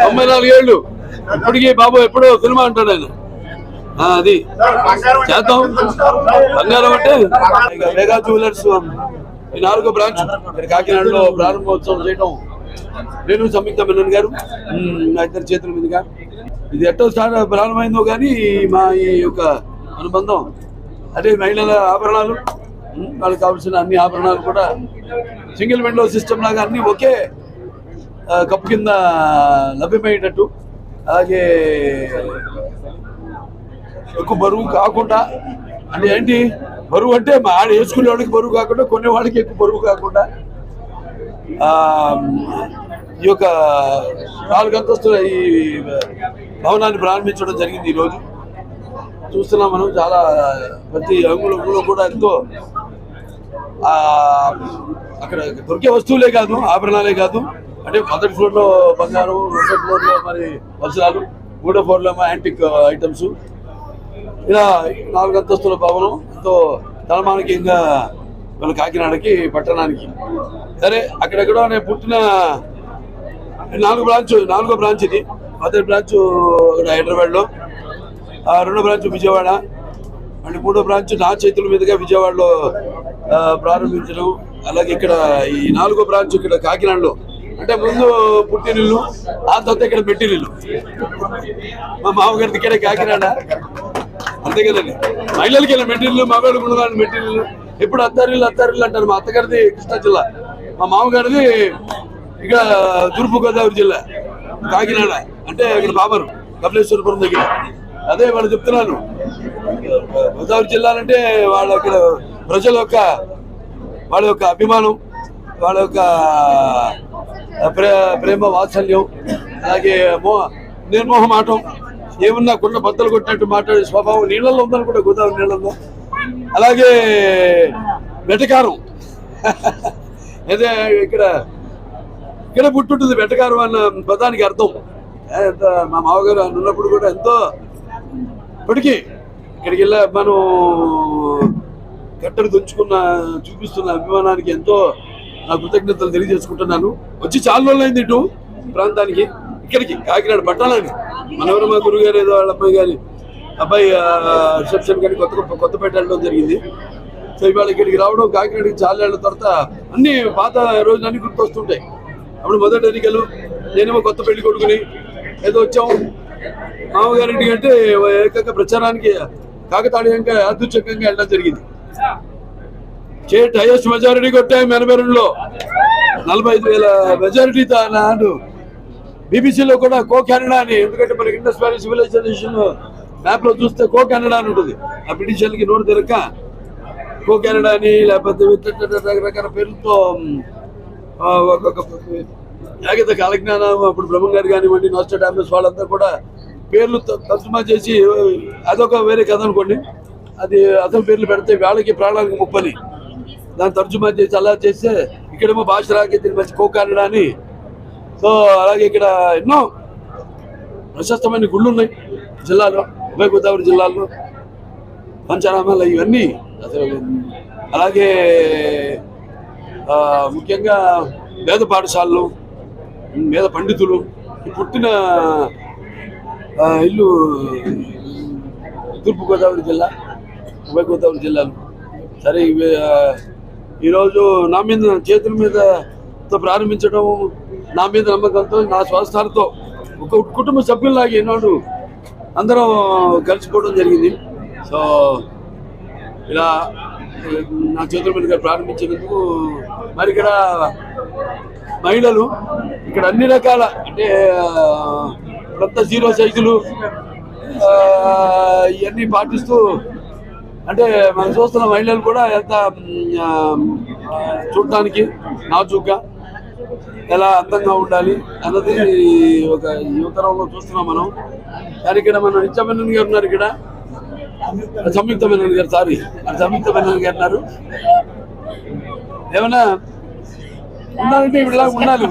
తొంభై నాలుగేళ్ళు ఇప్పటికీ బాబు ఎప్పుడో సినిమా అంటాడు ఆయన. అది. చేద్దాం. బంగారం అంటే మెగా జ్యువెలర్స్ ఈ నాలుగో బ్రాంచ్. కాకినాడలో ప్రారంభోత్సవం చేయడం నేను సంయుక్త మెనన్ గారు. ఇద్దరు ఇద్దరి చేతుల మీదుగా. ఇది ఎట్టో స్టార్ట్ ప్రారంభమైందో కానీ మా ఈ యొక్క అనుబంధం. అదే మహిళల ఆభరణాలు. వాళ్ళకి కావాల్సిన అన్ని ఆభరణాలు కూడా సింగిల్ విండో సిస్టమ్ లాగా అన్ని ఒకే కప్పు కింద లభ్యమయ్యేటట్టు. అలాగే ఎక్కువ బరువు కాకుండా అంటే ఏంటి? బరువు అంటే మా ఆడ వేసుకునే వాడికి బరువు కాకుండా కొనే వాళ్ళకి ఎక్కువ బరువు కాకుండా ఈ యొక్క నాలుగు అంతస్తుల ఈ భవనాన్ని ప్రారంభించడం జరిగింది ఈరోజు. చూస్తున్నాం మనం చాలా ప్రతి అంగుళంలో కూడా ఎంతో ఆ, అక్కడ దొరికే వస్తువులే కాదు ఆభరణాలే కాదు. అంటే మొదటి ఫ్లోర్లో బంగారం రెండో ఫ్లోర్లో మరి వసరాలు మూడో ఫ్లోర్లో యాంటిక్ ఐటమ్స్. ఇలా నాలుగు అంతస్తుల భవనం ఎంతో తలమానికంగా మన కాకినాడకి పట్టణానికి. సరే అక్కడెక్కడో నేను పుట్టిన నాలుగు బ్రాంచ్ నాలుగో బ్రాంచ్ ఇది. మొదటి బ్రాంచ్ హైదరాబాద్లో ఆ రెండో బ్రాంచ్ విజయవాడ అండ్ మూడో బ్రాంచ్ నా చేతుల మీదుగా విజయవాడలో ప్రారంభించడం. అలాగే ఇక్కడ ఈ నాలుగో బ్రాంచ్ ఇక్కడ కాకినాడలో అంటే ముందు పుట్టినిల్లు ఆ తర్వాత ఇక్కడ మెట్టినిల్లు మా మామగారిది ఇక్కడే కాకినాడ. అంతే కదండి. మహిళలకి వెళ్ళిన మెటీరియల్ మగవాళ్ళకి ఉండడానికి మెటీరియల్ ఇప్పుడు అత్తారిల్లు అత్తారిల్లు అంటారు. మా అత్తగారిది కృష్ణా జిల్లా. మా మామగారిది ఇక తూర్పు గోదావరి జిల్లా కాకినాడ. అంటే ఇక్కడ బాబరు కపిలేశ్వరపురం దగ్గర. అదే వాళ్ళు చెప్తున్నాను. గోదావరి జిల్లాలంటే వాళ్ళ ఇక్కడ ప్రజల యొక్క వాళ్ళ యొక్క అభిమానం వాళ్ళ యొక్క ప్రేమ వాత్సల్యం అలాగే మో నిర్మోహమాటం ఏమన్నా కుండ బద్దలు కొట్టినట్టు మాట్లాడే స్వభావం నీళ్ళల్లో ఉందని కూడా గోదావరి నీళ్ళల్లో. అలాగే వెటకారం. అదే ఇక్కడ ఇక్కడ పుట్టుంటుంది వెటకారం అన్న పదానికి అర్థం. మా మామగారు ఉన్నప్పుడు కూడా ఎంతో ఇప్పటికీ ఇక్కడికి వెళ్ళా మనం కట్టడి దుంచుకున్న చూపిస్తున్న అభిమానానికి ఎంతో నా కృతజ్ఞతలు తెలియజేసుకుంటున్నాను. వచ్చి చాలా రోజులైంది ఇటు ప్రాంతానికి. ఇక్కడికి కాకినాడ పట్టాలని. మనవరమ గురువు గారు ఏదో వాళ్ళ అమ్మాయి గారి అబ్బాయి రిసెప్షన్ కానీ కొత్త కొత్తపేట వెళ్ళడం జరిగింది. సో ఇవాళ ఇక్కడికి రావడం కాకినాడకి చాలా ఏళ్ళ తర్వాత అన్ని పాత రోజులు అన్ని గుర్తొస్తుంటాయి. అప్పుడు మొదటి ఎన్నికలు నేనేమో కొత్త పెళ్ళి కొడుకుని ఏదో వచ్చాము. మామగారింటికి అంటే ఏకంగా ప్రచారానికి కాకతాళీయంగా యాదృచ్ఛికంగా వెళ్ళడం జరిగింది. స్టేట్ హైయెస్ట్ మెజారిటీ కొట్టాము ఎనభై రెండులో నలభై ఐదు వేల మెజారిటీ నాడు బీబీసీలో కూడా కో కెనడా అని ఎందుకంటే మనకి ఇండస్ వ్యాలీ సివిలైజేషన్ మ్యాప్లో చూస్తే కో కెనడా అని ఉంటుంది. ఆ బ్రిటిషర్లకి నోరు తిరక్క కో కెనడా అని లేకపోతే రకరకాల పేర్లతో ఆ, ఏకత కాలజ్ఞానం అప్పుడు బ్రహ్మం గారు కానివ్వండి నోస్టడామస్ వాళ్ళంతా కూడా పేర్లు త- తర్జుమా చేసి అదొక వేరే కథ అనుకోండి. అది అసలు పేర్లు పెడితే వాళ్ళకి ప్రాణాలకు ముప్పని. దాన్ని తర్జుమా చేసి అలా చేస్తే ఇక్కడేమో భాష రాకే దీని మంచి కోకానడా అని. సో అలాగే ఇక్కడ ఎన్నో ప్రశస్తమైన గుళ్ళు ఉన్నాయి జిల్లాలో ఉభయ గోదావరి జిల్లాలో పంచనామాలు ఇవన్నీ. అసలు అలాగే ముఖ్యంగా వేద పాఠశాలలు వేద పండితులు పుట్టిన ఇల్లు తూర్పుగోదావరి జిల్లా ఉభయ గోదావరి జిల్లాలు. సరే ఇవి ఈరోజు నా మీద చేతుల మీద ప్రారంభించడం నా మీద నమ్మకంతో నా స్వస్థాలతో ఒక కుటుంబ సభ్యుల్లాగా ఈనాడు అందరం కలిసిపోవడం జరిగింది. సో ఇలా నా చేతుల మీద ప్రారంభించినందుకు మరి ఇక్కడ మహిళలు ఇక్కడ అన్ని రకాల అంటే కొత్త జీరో సైజులు ఇవన్నీ పాటిస్తూ అంటే మనం చూస్తున్న మహిళలు కూడా ఎంత చూడటానికి నాజుగ్గా ఎలా అందంగా ఉండాలి అన్నది ఒక యువతరంలో చూస్తున్నాం మనం. కానీ ఇక్కడ మన నిత్యమేనన్ గారు ఉన్నారు ఇక్కడ. సంయుక్త మేనన్ గారు సారీ. సంయుక్త మేనన్ గారు ఉన్నారు. ఏమన్నా ఉండాలంటే ఇప్పుడు ఇలా ఉండాలి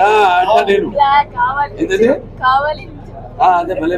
ఆ, అంటే నేను. కావాలి. ఏంటది? కావాలి. ఆ, అదే భలే